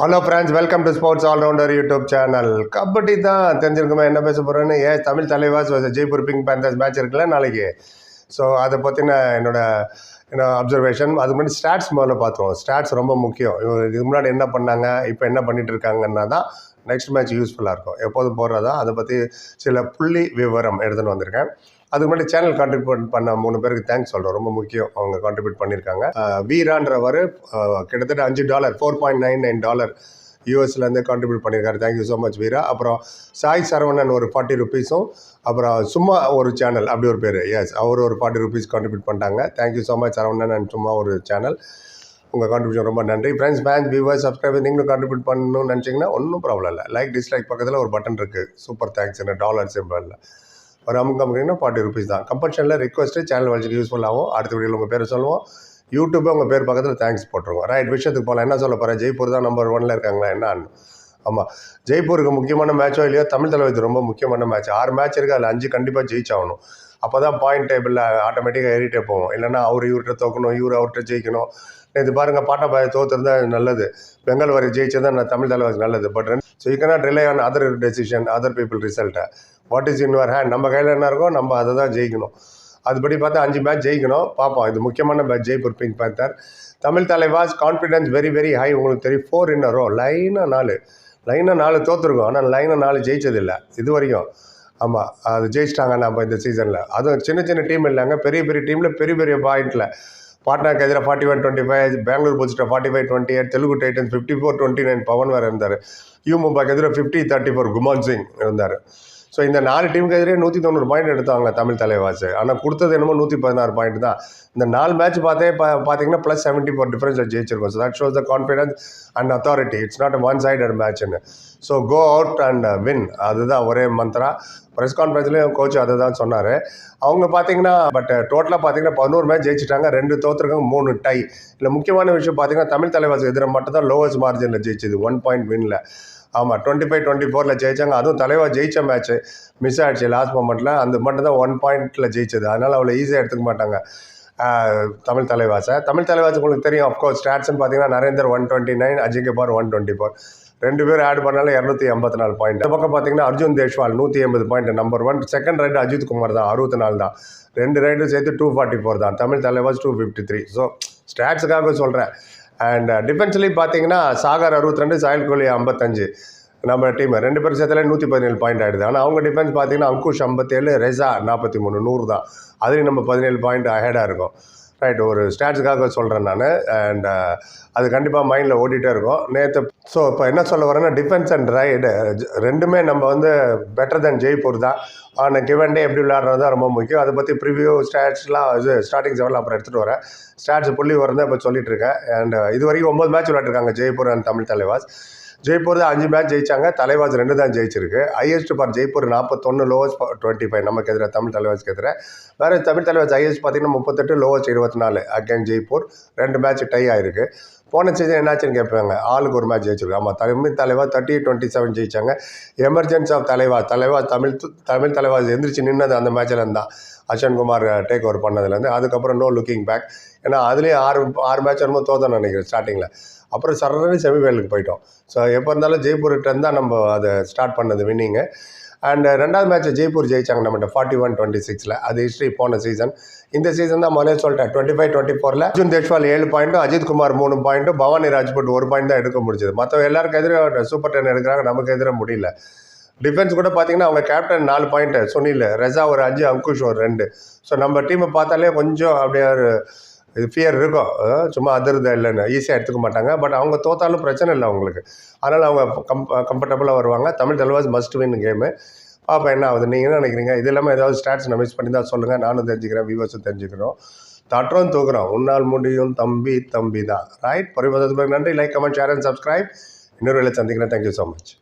Hello friends welcome to sports allrounder YouTube channel kabaddi தான் தெரிஞ்சிருக்குமா? என்ன பேச போகிறேன்னு ஏன் Tamil Thalaivas Jaipur pink panthers match இருக்குல்ல நாளைக்கு. ஸோ அதை பற்றின என்னோட என்ன அப்சர்வேஷன் அது முன்னாடி ஸ்டாட்ஸ் முதல்ல பார்த்துருவோம். ஸ்டாட்ஸ் ரொம்ப முக்கியம். இவங்க இதுக்கு முன்னாடி என்ன பண்ணாங்க? இப்போ என்ன பண்ணிட்டு இருக்காங்கன்னா தான் நெக்ஸ்ட் மேட்ச் யூஸ்ஃபுல்லாக இருக்கும். எப்போதும் போடுறதா? அதை பற்றி சில புள்ளி விவரம் எடுத்துன்னு வந்திருக்கேன். அதுக்கு முன்னாடி சேனல் கான்ட்ரிபியூட் பண்ண மூணு பேருக்கு தேங்க்ஸ் சொல்கிறோம் ரொம்ப முக்கியம். அவங்க கான்ட்ரிபியூட் பண்ணியிருக்காங்க. வீரான்றவர் கிட்டத்தட்ட அஞ்சு dollar four point nine nine dollar யூஎஸ்லேருந்து contribute பண்ணியிருக்காரு. Thank you so much Veera. அப்புறம் சாய் சரவணன் ஒரு ஃபார்ட்டி ருபீஸும் அப்புறம் சும்மா ஒரு சேனல் அப்படி ஒரு பேர். எஸ் அவர் ஒரு ஃபார்ட்டி ருபீஸ் கான்ட்ரிபியூட் பண்ணிட்டாங்க. Thank you so much Saravanan and சும்மா ஒரு சேனல் உங்கள் கான்ட்ரிபியூஷன் ரொம்ப நன்றி. ஃப்ரெண்ட்ஸ் ஃபேன்ஸ் வியூவர்ஸ் சப்ஸ்கிரைபர் நீங்களும் கான்ட்ரிபியூட் பண்ணணும்னு நினச்சிங்கன்னா ஒன்றும் ப்ராப்ளம் இல்லை. லைக் டிஸ்லைக் பக்கத்தில் ஒரு பட்டன் இருக்குது சூப்பர் தேங்க்ஸ் என்ன டாலர் சிம்பிளில் ஒரு அமுக்கு அமுக்கிங்கன்னா ஃபார்ட்டி ருபீஸ் தான். கம்பல்ஷனில் ரிக்வஸ்ட்டு சேனல் வச்சுக்கு யூஸ்ஃபுல்லாகும் அடுத்த வீடியோவில் உங்கள் பேர் சொல்லுவோம். யூடியூப்பே உங்கள் பேர் பக்கத்தில் தேங்க்ஸ் போட்டுருவோம் ரைட் விஷயத்துக்கு போகலாம். என்ன சொல்ல போகிறேன் ஜெய்ப்பூர் தான் நம்பர் ஒன்ல இருக்காங்களா? என்ன ஆமாம் ஜெய்ப்பூருக்கு முக்கியமான மேட்சோ இல்லையோ? தமிழ் தலைவருக்கு ரொம்ப முக்கியமான மேட்ச் ஆறு மேட்ச் இருக்குது அதில் அஞ்சு கண்டிப்பாக ஜெயிச்சாகணும். அப்போ தான் பாயிண்ட் டேபிளில் ஆட்டோமேட்டிக்காக ஏறிட்டே போவோம். இல்லைன்னா அவர் இவர்கிட்ட தோக்கணும் இவர் அவர்கிட்ட ஜெயிக்கணும். இது பாருங்கள் பாட்டாபாய தோத்துருந்தா நல்லது. பெங்கால் வரை ஜெயிச்சது நான் தமிழ் தலைவருக்கு நல்லது. But so you cannot rely on other decision other people ரிசல்ட்டை what is in your hand நம்ம கையில் என்ன இருக்கோ நம்ம அதை தான் ஜெயிக்கணும். அதுபடி பார்த்தா அஞ்சு மேட்ச் ஜெயிக்கணும். பார்ப்போம். இது முக்கியமான match Jaipur pink panther Tamil Thalaivas confidence very very high உங்களுக்கு தெரியும் ஃபோர் இன்னரோ லைனாக நாலு. லைனாக நாலு தோற்றுருக்கோம் ஆனால் லைனாக நாலு ஜெயிச்சதில்லை. இது வரைக்கும். ஆமாம் அது ஜெயிச்சிட்டாங்க நம்ம இந்த சீசனில் அதுவும் சின்ன சின்ன டீம் இல்லைங்க. பெரிய பெரிய டீமில் பெரிய பெரிய பாயிண்டில் பாட்னாக்கு எதிராக forty one twenty five Bangalore புல்ஸ்ட்டை forty five twenty eight Telugu Titan fifty four twenty nine Pawan வேறு இருந்தார். யூ மும்பாக்கு எதிராக fifty thirty four Guman Singh இருந்தார். ஸோ இந்த நாலு டீமுக்கு எதிரே நூற்றி தொண்ணூறு பாயிண்ட் எடுத்தாங்க தமிழ் தலைவாஸ் ஆனால் கொடுத்தது என்னமோ நூற்றி பதினாறு பாயிண்ட் தான். இந்த நாலு மேட்ச் பார்த்தே பா பார்த்தீங்கன்னா ப்ளஸ் செவன்ட்டி ஃபோர் டிஃபரன்ஸில் ஜெயிச்சிருக்கோம் so that shows the confidence and authority it's not one sided மேட்ச்னு so go out and win அதுதான் ஒரே மந்த்ரா. ப்ரெஸ் கான்ஃபரன்ஸ்லேயும் கோச் அதை தான் சொன்னார். அவங்க பார்த்தீங்கன்னா பட் டோட்டலாக பார்த்தீங்கன்னா பதினோரு மேட்ச் ஜெயிச்சிட்டாங்க. ரெண்டு தோத்துருக்காங்க மூணு டை இல்லை முக்கியமான விஷயம் பார்த்தீங்கன்னா தமிழ் தலைவாஸ் எதிர மட்டும் தான் லோவஸ்ட் மார்ஜினில் ஜெயிச்சது. ஒன் பாயிண்ட் வின்ல ஆமாம் டுவெண்ட்டி ஃபைவ் டுவெண்ட்டி ஃபோரில் ஜெயிச்சாங்க. அதுவும் தலைவர் ஜெயிச்ச மேட்ச் மிஸ் ஆயிடுச்சு லாஸ்ட் மொமெண்ட்டில் அந்த மட்டும் தான் ஒன் பாயிண்ட்டில் ஜெயிச்சது. அதனால் அவ்வளோ ஈஸியாக எடுத்துக்க மாட்டாங்க. தமிழ் தலைவாசை தமிழ் தலைவாஸ் உங்களுக்கு தெரியும் அஃப்கோர்ஸ் ஸ்டாட்ஸ்னு பார்த்தீங்கன்னா Narender one twenty nine Ajinkya Pawar one twenty four ரெண்டு பேரும் ஆட் பண்ணாலும் இரநூத்தி எண்பத்தி நாலு பாயிண்ட் இந்த பக்கம் பார்த்தீங்கன்னா அர்ஜுன் தேஷ்வால் நூற்றி எண்பது point number one second raid Ajith Kumar தான் அறுபத்தி நாலு தான். ரெண்டு ரைடும் சேர்த்து டூ ஃபார்ட்டி ஃபோர் தான். Tamil Thalaivas two fifty three so ஸ்டாட்ஸுக்காக சொல்கிறேன் அண்ட் டிஃபென்ஸ்லேயும் uh, பார்த்தீங்கன்னா சாகர் அறுபத்தி ரெண்டு சாயல் கோலி ஐம்பத்தஞ்சு. நம்ம டீம் ரெண்டு பேரும் சேர்த்தாலே நூற்றி பதினேழு பாயிண்ட் ஆகிடுது ஆனால் அவங்க டிஃபென்ஸ் பார்த்தீங்கன்னா அங்குஷ் ஐம்பத்தேழு ரெசா நாற்பத்தி மூணு நூறு தான். அதுலேயும் நம்ம பதினேழு பாயிண்ட் அஹேடாக இருக்கும். ரைட் ஒரு ஸ்டாட்ஸுக்காக சொல்கிறேன் நான். அண்ட் uh, அது கண்டிப்பாக மைண்டில் ஓடிட்டே இருக்கும். நேற்று ஸோ இப்போ என்ன சொல்ல வரேன்னா டிஃபென்ஸ் அண்ட் ரைடு ரெண்டுமே நம்ம வந்து பெட்டர் தென் ஜெய்ப்பூர் தான். ஆனால் கிவன் டே எப்படி விளையாடுறது தான் ரொம்ப முக்கியம். அதை பற்றி ப்ரிவியூ ஸ்டாட்ஸ்லாம் இது ஸ்டார்டிங் செவனில் அப்புறம் எடுத்துகிட்டு வரேன். ஸ்டாட்ஸ் புள்ளி தான் இப்போ சொல்லிட்டு இருக்கேன். அண்ட் uh, இது வரைக்கும் ஒம்பது மேட்ச் விளையாட்டுருக்காங்க ஜெய்ப்பூர் அண்ட் தமிழ் தலைவாஸ். ஜெய்ப்பூர் தான் அஞ்சு மேட்ச் ஜெயிச்சாங்க. தலைவாஸ் ரெண்டு தான் ஜெயிச்சிருக்கு. ஹையஸ்ட் பார் ஜெய்ப்பூர் நாற்பத்தொன்று லோவஸ்ட் டுவெண்ட்டி ஃபைவ் நமக்கு எதிராக தமிழ் தலைவாஸ்க்கு எதிராக வேறு தமிழ் தலைவாஸ் ஹையஸ்ட் பார்த்தீங்கன்னா முப்பத்தெட்டு லோவஸ்ட் இருபத்தி நாலு. அகேன் ஜெய்ப்பூர். ரெண்டு மேட்ச் டை ஆயிருக்கு. போன சீசன் என்னாச்சுன்னு கேட்பாங்க. ஆளுக்கு ஒரு மேட்ச் ஜெயிச்சிருக்கு. ஆமாம் Tamil Thalaiva thirty twenty seven ஜெயிச்சாங்க. எமர்ஜென்சி ஆஃப் தலைவா தலைவா தமிழ் தமிழ் தலைவா எந்திரிச்சு நின்னது அந்த மேட்சில் இருந்தான். அஸ்வன்குமார் டேக் ஓவர் பண்ணதுலேருந்து அதுக்கப்புறம் நோ லுக்கிங் பேக் ஏன்னா அதுலேயும் ஆறு ஆறு மேட்ச் வரும்போது தோத்தோம் நினைக்கிறேன் ஸ்டார்டிங்கில் அப்புறம் சரணி செமிஃபைனலுக்கு போயிட்டோம். ஸோ எப்போ இருந்தாலும் ஜெய்ப்பூர்கிட்ட தான் நம்ம அதை ஸ்டார்ட் பண்ணது வின்னிங்கு அண்ட் uh, ரெண்டாவது மேட்ச்சை ஜெய்ப்பூர் ஜெயிச்சாங்க நம்மகிட்ட ஃபார்ட்டி ஒன் டுவெண்ட்டி சிக்ஸில் அது ஹிஸ்ட்ரி போன சீசன் இந்த சீசன் தான் முதலே சொல்லிட்டேன் டுவெண்ட்டி ஃபைவ் டுவெண்ட்டி ஃபோரில் அர்ஜுன் தேஷ்வால் ஏழு பாயிண்ட்டும் அஜித் குமார் மூணு பாயிண்ட்டும் பவானி ராஜ்புட் ஒரு பாயிண்ட் தான் எடுக்க முடிஞ்சது. மற்ற எல்லாருக்கும் எதிராக சூப்பர் டென் எடுக்கிறாங்க நமக்கு எதிராக முடியல. டிஃபென்ஸ் கூட பார்த்தீங்கன்னா அவங்க கேப்டன் நாலு பாயிண்ட்டு சுனில் ரெசா ஒரு அஞ்சு அங்குஷ் ஒரு ரெண்டு. ஸோ நம்ம டீமை பார்த்தாலே கொஞ்சம் அப்படியே ஒரு இது ஃபியர் இருக்கும். சும்மா அதிர்த இல்லைன்னு ஈஸியாக எடுத்துக்க மாட்டாங்க. பட் அவங்க தோத்தாலும் பிரச்சனை இல்லை அவங்களுக்கு. அதனால் அவங்க கம் கம்ஃபர்டபுளாக வருவாங்க. Tamil Thalaivas must win game பாப்பா என்ன ஆகுது? நீங்கள் என்ன நினைக்கிறீங்க? இது இல்லாமல் ஏதாவது ஸ்டாட்ஸ் நான் மிஸ் பண்ணி தான் சொல்லுங்கள் நானும் தெரிஞ்சுக்கிறேன் வியூவர்ஸும் தெரிஞ்சுக்கிறோம். தட்டுறோம் தூக்குறோம். உன்னால் முடியும் தம்பி தம்பி தான் ரைட் பரிவதத்துக்கு நன்றி. Like comment share and subscribe இன்னொரு வேலை சந்திக்கிறேன். Thank you so much